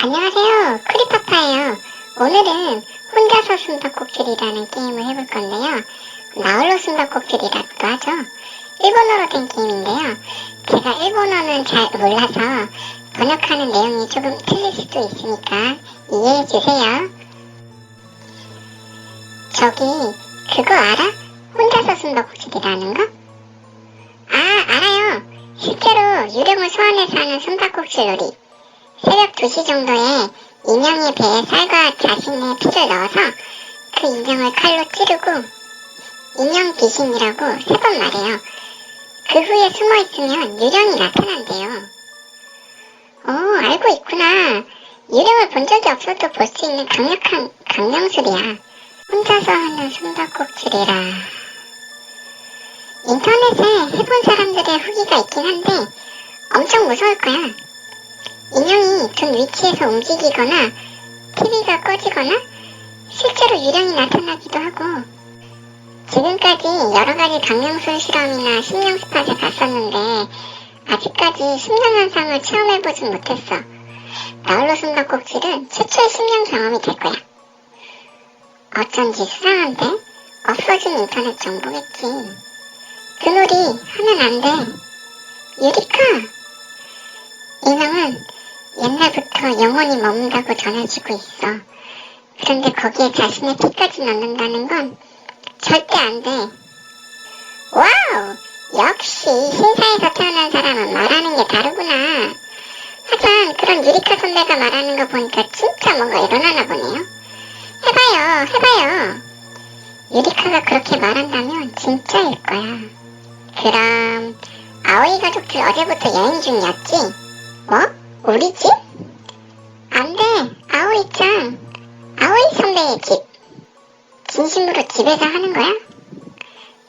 안녕하세요. 크리파파예요. 오늘은 혼자서 숨바꼭질이라는 게임을 해볼 건데요. 나홀로 숨바꼭질이라고도 하죠. 일본어로 된 게임인데요. 제가 일본어는 잘 몰라서 번역하는 내용이 조금 틀릴 수도 있으니까 이해해 주세요. 저기 그거 알아? 혼자서 숨바꼭질이라는 거? 아 알아요. 실제로 유령을 소환해서 하는 숨바꼭질 놀이. 새벽 2시 정도에 인형의 배에 쌀과 자신의 피를 넣어서 그 인형을 칼로 찌르고 인형 귀신이라고 세 번 말해요. 그 후에 숨어 있으면 유령이 나타난대요. 어, 알고 있구나. 유령을 본 적이 없어도 볼 수 있는 강력한 강령술이야. 혼자서 하는 숨바꼭질이라. 인터넷에 해본 사람들의 후기가 있긴 한데 엄청 무서울 거야. 인형이 둔 위치에서 움직이거나 TV가 꺼지거나 실제로 유령이 나타나기도 하고 지금까지 여러 가지 강령술 실험이나 심령 스팟에 갔었는데 아직까지 심령 현상을 체험해보진 못했어. 나홀로 숨바꼭질은 최초의 심령 경험이 될 거야. 어쩐지 수상한데? 없어진 인터넷 정보겠지. 그 놀이 하면 안 돼. 유리카! 인형은 옛날부터 영혼이 머문다고 전해지고 있어. 그런데 거기에 자신의 피까지 넣는다는 건 절대 안 돼. 와우! 역시 신사에서 태어난 사람은 말하는 게 다르구나. 하지만 그런 유리카 선배가 말하는 거 보니까 진짜 뭔가 일어나나 보네요. 해봐요, 해봐요. 유리카가 그렇게 말한다면 진짜일 거야. 그럼 아오이 가족들 어제부터 여행 중이었지? 뭐? 우리 집? 안 돼. 아오이-짱. 아오이 선배의 집. 진심으로 집에서 하는 거야?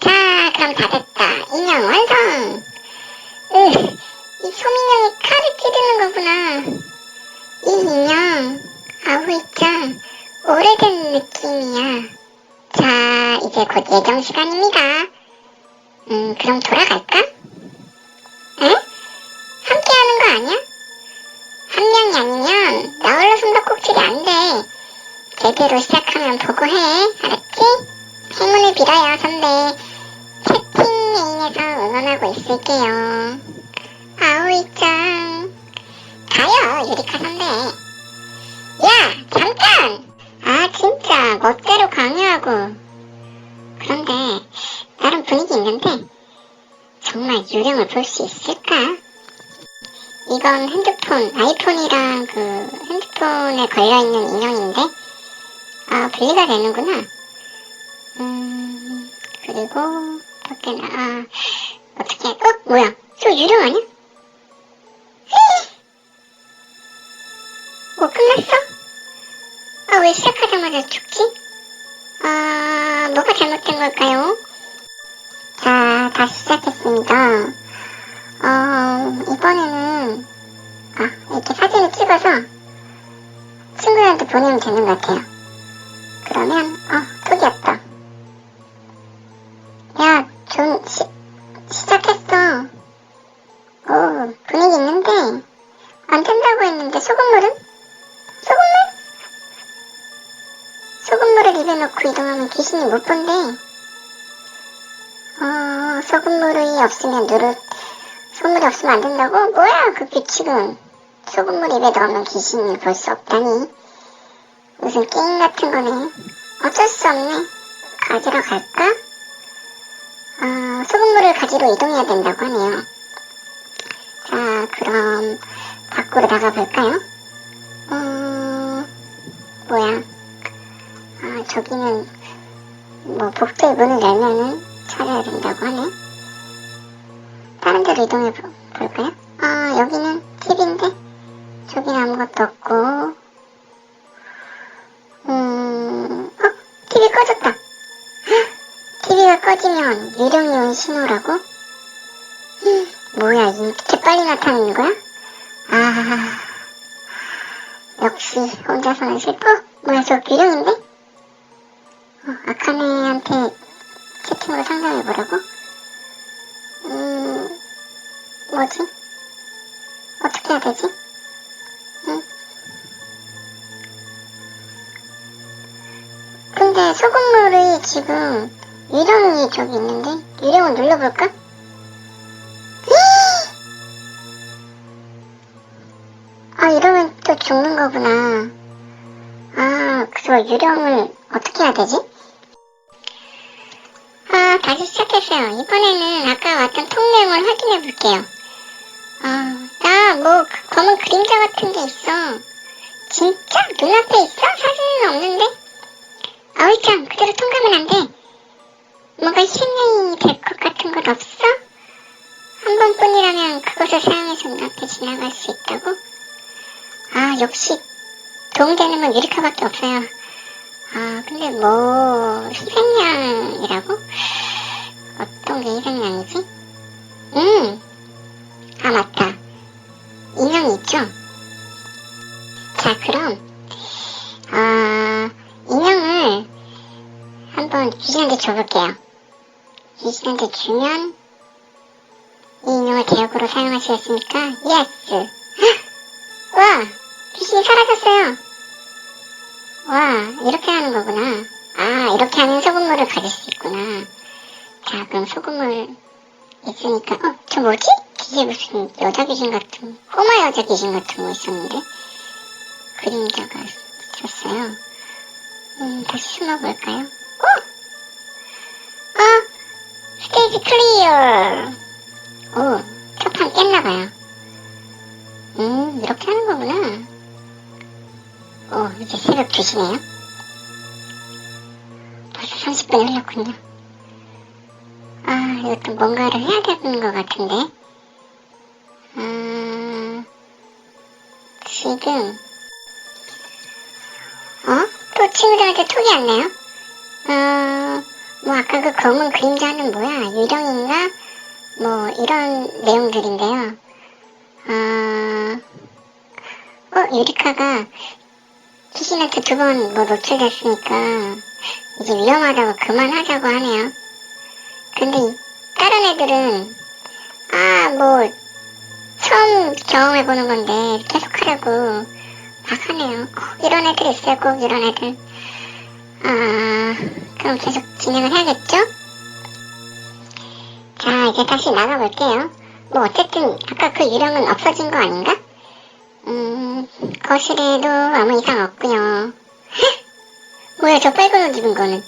자, 그럼 다 됐다. 인형 완성! 으, 이 소민형이 칼을 찌르는 거구나. 이 인형, 아오이-짱, 오래된 느낌이야. 자, 이제 곧 예정 시간입니다. 음, 그럼 돌아갈까? 에? 함께 하는 거 아니야? 한 명이 아니면 나 홀로 숨바꼭질이 안 돼. 제대로 시작하면 보고 해. 알았지? 행운을 빌어요, 선배. 채팅 메인에서 응원하고 있을게요. 아오이짱. 가요, 유리카 선배. 야, 잠깐! 아, 진짜, 멋대로 강요하고. 그런데, 나름 분위기 있는데, 정말 유령을 볼 수 있을까? 이건 핸드폰, 아이폰이랑 그 핸드폰에 걸려있는 인형인데, 아, 분리가 되는구나. 음, 그리고, 밖에 나, 아, 어떻게, 어? 뭐야? 저 유령 아니야? 뭐, 끝났어? 아, 왜 시작하자마자 죽지? 아, 뭐가 잘못된 걸까요? 자, 다시 시작했습니다. 어, 이번에는, 아, 이렇게 사진을 찍어서 친구들한테 보내면 되는 것 같아요. 그러면, 어, 톡이 왔다. 야, 좀, 시, 시작했어. 오, 분위기 있는데, 안 된다고 했는데, 소금물은? 소금물? 소금물을 입에 넣고 이동하면 귀신이 못 본대. 어, 소금물이 없으면 누를, 소금물이 없으면 안 된다고? 뭐야, 그 규칙은. 소금물 입에 넣으면 귀신을 볼 수 없다니. 무슨 게임 같은 거네. 어쩔 수 없네. 가지러 갈까? 어, 소금물을 가지러 이동해야 된다고 하네요. 자, 그럼, 밖으로 나가볼까요? 어, 뭐야. 아, 저기는, 뭐, 복도의 문을 열면은 찾아야 된다고 하네. 데로 이동해 보, 볼까요? 아, 여기는 TV인데, 저기는 아무것도 없고, 음, 어? TV 꺼졌다. TV가 꺼지면 유령이 온 신호라고? 흠, 뭐야, 이렇게 빨리 나타나는 거야? 아, 역시 혼자서는 슬퍼? 뭐야, 저 유령인데? 어, 아카네한테 채팅으로 상담해보라고? 음, 뭐지? 어떻게 해야 되지? 응? 근데 소금물이 지금 유령이 저기 있는데 유령을 눌러볼까? 아 이러면 또 죽는 거구나 아 그거 유령을 어떻게 해야 되지? 아 다시 시작했어요 이번에는 아까 왔던 통로을 확인해 볼게요 아 나 뭐 검은 그림자 같은 게 있어. 진짜 눈앞에 있어? 사진은 없는데? 아우 참 그대로 통과하면 안 돼. 뭔가 희생양이 될 것 같은 것 없어? 한 번뿐이라면 그것을 사용해서 눈앞에 지나갈 수 있다고? 아 역시 도움되는 건 유리카밖에 없어요. 아 근데 뭐 희생양이라고? 어떤 게 희생양이지? 음! 자 그럼 아 인형을 한번 귀신한테 줘볼게요. 귀신한테 주면 이 인형을 대역으로 사용하시겠습니까? 예스. 헉! 와 귀신이 사라졌어요. 와 이렇게 하는 거구나. 아 이렇게 하면 소금물을 가질 수 있구나. 자 그럼 소금물 있으니까 어 저 뭐지? 뒤에 무슨 여자 귀신 같은 꼬마 여자 귀신 같은 거 있었는데 그림자가 있었어요. 음, 다시 숨어볼까요? 어! 어! 스테이지 클리어! 오, 첫판 깼나봐요. 음, 이렇게 하는 거구나. 오, 이제 새벽 2시네요. 벌써 30분이 흘렀군요. 아, 이것도 뭔가를 해야 되는 것 같은데. 아, 지금, 친구들한테 톡이 왔네요. 어, 뭐 아까 그 검은 그림자는 뭐야? 유령인가? 뭐 이런 내용들인데요. 어, 어 유리카가 귀신한테 두 번 뭐 노출됐으니까 이제 위험하다고 그만하자고 하네요. 근데 이 다른 애들은 아 뭐 처음 경험해보는 건데 계속 하려고 막 하네요. 꼭 이런 애들 있어요. 꼭 이런 애들. 아, 그럼 계속 진행을 해야겠죠? 자, 이제 다시 나가볼게요. 뭐, 어쨌든, 아까 그 유령은 없어진 거 아닌가? 음, 거실에도 아무 이상 없고요 뭐야, 저 빨간 옷 입은 거는.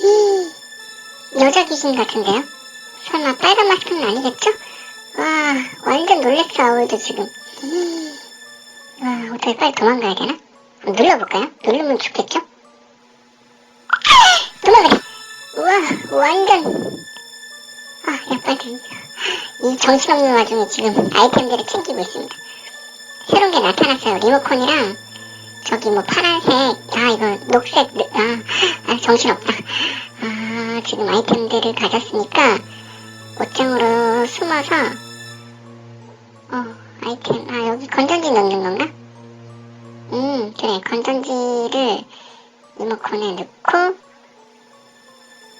히, 여자 귀신 같은데요? 설마 빨간 마스크는 아니겠죠? 와, 완전 놀랬어, 아울도 지금. 히. 와, 어떻게 빨리 도망가야 되나? 눌러볼까요? 누르면 죽겠죠? 도망가자! 우와, 완전. 아, 야, 빨리. 이 정신없는 와중에 지금 아이템들을 챙기고 있습니다. 새로운 게 나타났어요. 리모컨이랑, 저기 뭐 파란색, 아, 이거 녹색, 아, 아 정신없다. 아, 지금 아이템들을 가졌으니까, 옷장으로 숨어서, 어, 아이템, 아, 여기 건전지 넣는 건가? 음, 그래. 건전지를 리모컨에 넣고,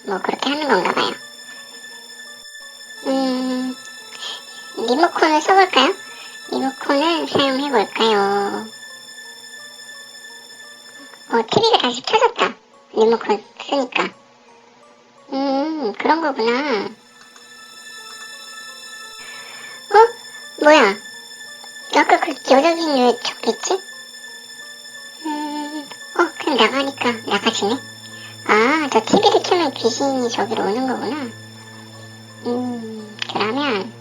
뭐, 그렇게 하는 건가 봐요. 음, 리모컨을 써볼까요? 리모컨을 사용해볼까요? 어, TV가 다시 켜졌다. 리모컨 쓰니까. 음, 그런 거구나. 어? 뭐야? 아까 그 여자긴 왜 저기 있지? 음, 어, 그냥 나가니까 나가지네. 아, 저 TV를 켜면 귀신이 저기로 오는 거구나. 음, 그러면,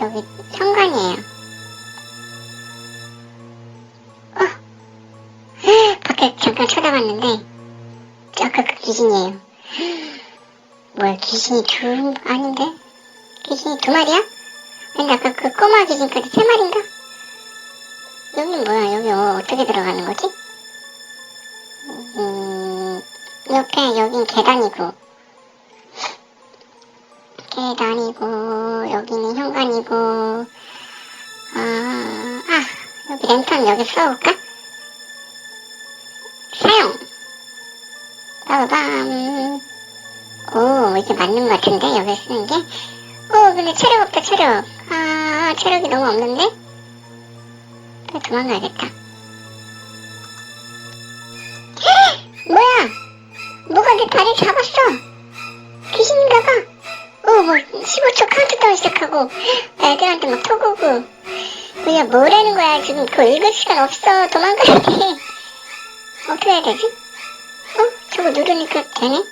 여기 현관이에요. 어, 밖에 잠깐 쳐다봤는데, 아까 그 귀신이에요. 뭐야, 귀신이 둘, 아닌데? 귀신이 두 마리야? 근데 아까 그 꼬마 귀신까지 세 마리인가? 여기 뭐야, 여기 어, 어떻게 들어가는 거지? 음, 옆에 여긴 계단이고, 계단이고, 여기는 현관이고, 아, 아, 여기 랜턴 여기 써볼까? 사용! 빠바밤. 오, 이게 맞는 것 같은데, 여기 쓰는 게? 오, 근데 체력 없다, 체력. 아, 체력이 너무 없는데? 도망가야겠다. 뭐야! 귀신한테 다리 잡았어. 귀신인가 봐. 어, 뭐, 15초 카운트다운 시작하고, 애들한테 막 토고고. 뭐야, 뭐라는 거야. 지금 그거 읽을 시간 없어. 도망가야 돼. 어떻게 해야 되지? 어? 저거 누르니까 되네?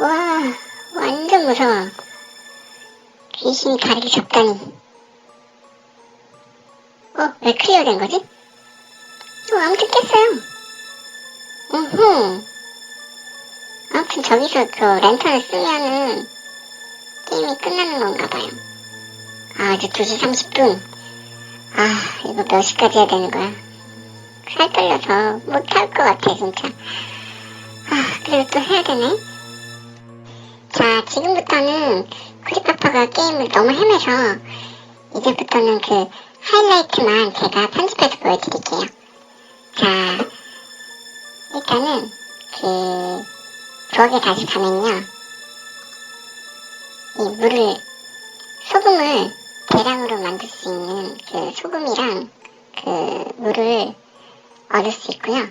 와, 완전 무서워. 귀신이 다리를 잡다니. 어, 왜 클리어 된 거지? 어, 아무튼 깼어요. 음흠. 아무튼 저기서 그 랜턴을 쓰면은 게임이 끝나는 건가 봐요. 아, 이제 2시 30분. 아, 이거 몇 시까지 해야 되는 거야? 살 떨려서 못할 것 같아, 진짜. 아, 그래도 또 해야 되네. 자, 지금부터는 크리파파가 게임을 너무 헤매서 이제부터는 그 하이라이트만 제가 편집해서 보여드릴게요. 자, 일단은 그 부엌에 다시 가면요. 이 물을 소금을 대량으로 만들 수 있는 그 소금이랑 그 물을 얻을 수 있고요.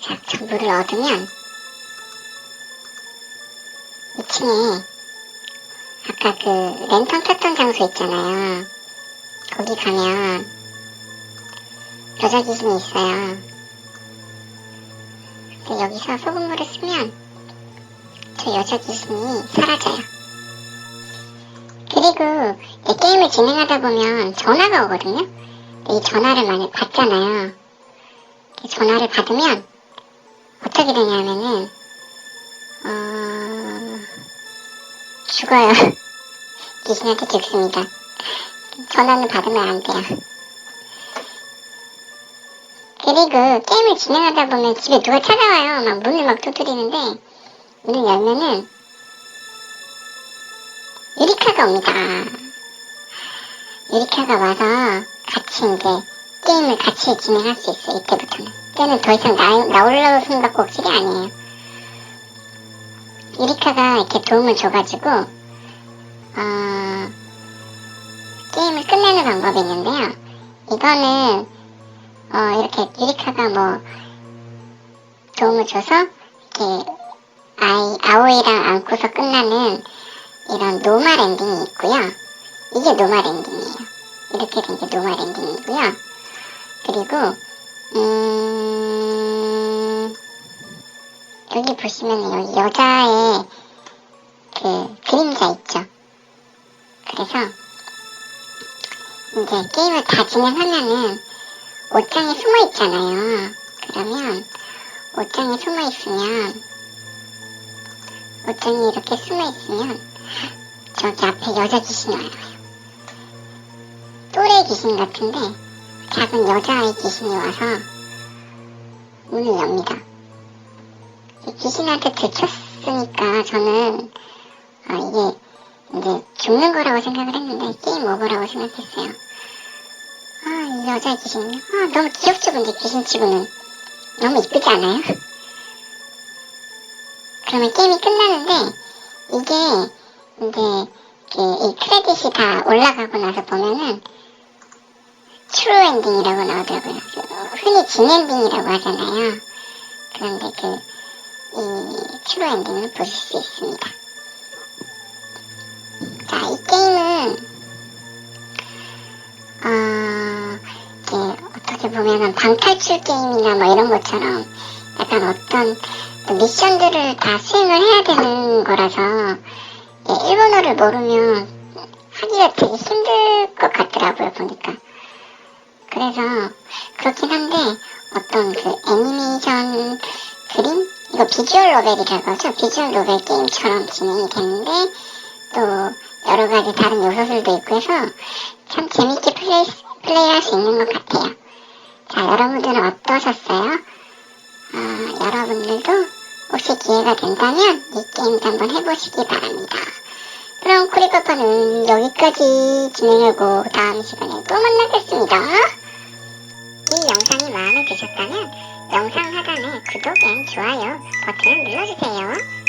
자, 저 물을 얻으면 2층에 아까 그 랜턴 폈던 장소 있잖아요. 거기 가면 여자 귀신이 있어요. 근데 여기서 소금물을 쓰면 저 여자 귀신이 사라져요. 그리고 이 게임을 진행하다 보면 전화가 오거든요. 이 전화를 만약 받잖아요. 이 전화를 받으면 어떻게 되냐면은 어... 죽어요. 귀신한테 죽습니다. 전화는 받으면 안 돼요. 그리고 게임을 진행하다 보면 집에 누가 찾아와요. 막 문을 막 두드리는데 문을 열면은 유리카가 옵니다. 유리카가 와서 같이 이제 게임을 같이 진행할 수 있어요. 이때부터는. 때는 더 이상 나, 나올라고 숨바꼭질이 아니에요. 유리카가 이렇게 도움을 줘가지고 어, 게임을 끝내는 방법이 있는데요. 이거는 어, 이렇게 유리카가 뭐 도움을 줘서 이렇게 아이 아오이랑 안고서 끝나는 이런 노말 엔딩이 있고요. 이게 노말 엔딩이에요. 이렇게 된 게 노말 엔딩이고요. 그리고 음 여기 보시면 여기 여자의 그 그림자 있죠. 그래서 이제 게임을 다 진행하면은 옷장에 숨어 있잖아요. 그러면 옷장에 숨어 있으면 옷장에 이렇게 숨어 있으면 저기 앞에 여자 귀신이 와요. 또래 귀신 같은데 작은 여자아이 귀신이 와서 문을 엽니다. 이 귀신한테 들켰으니까 저는 아, 이게 이제 죽는 거라고 생각을 했는데 게임 오버라고 생각했어요. 아, 이 여자 귀신. 아, 너무 귀엽죠, 근데 귀신치고는. 너무 이쁘지 않아요? 그러면 게임이 끝나는데, 이게, 이제, 그, 이 크레딧이 다 올라가고 나서 보면은, 트루 엔딩이라고 나오더라고요. 그, 흔히 진 엔딩이라고 하잖아요. 그런데 그, 이 트루 엔딩을 보실 수 있습니다. 자, 이 게임은, 어, 이게 어떻게 보면은 방탈출 게임이나 뭐 이런 것처럼 약간 어떤 또 미션들을 다 수행을 해야 되는 거라서 예, 일본어를 모르면 하기가 되게 힘들 것 같더라고요, 보니까. 그래서 그렇긴 한데 어떤 그 애니메이션 그림? 이거 비주얼 노벨이라고 하죠. 비주얼 노벨 게임처럼 진행이 되는데 또 여러 가지 다른 요소들도 있고 해서 참 재밌게 플레이, 플레이할 수 있는 것 같아요. 자, 여러분들은 어떠셨어요? 어, 여러분들도 혹시 기회가 된다면 이 게임도 한번 해보시기 바랍니다. 그럼 코리파파는 여기까지 진행하고 다음 시간에 또 만나겠습니다. 이 영상이 마음에 드셨다면 영상 하단에 구독 앤 좋아요 버튼을 눌러주세요.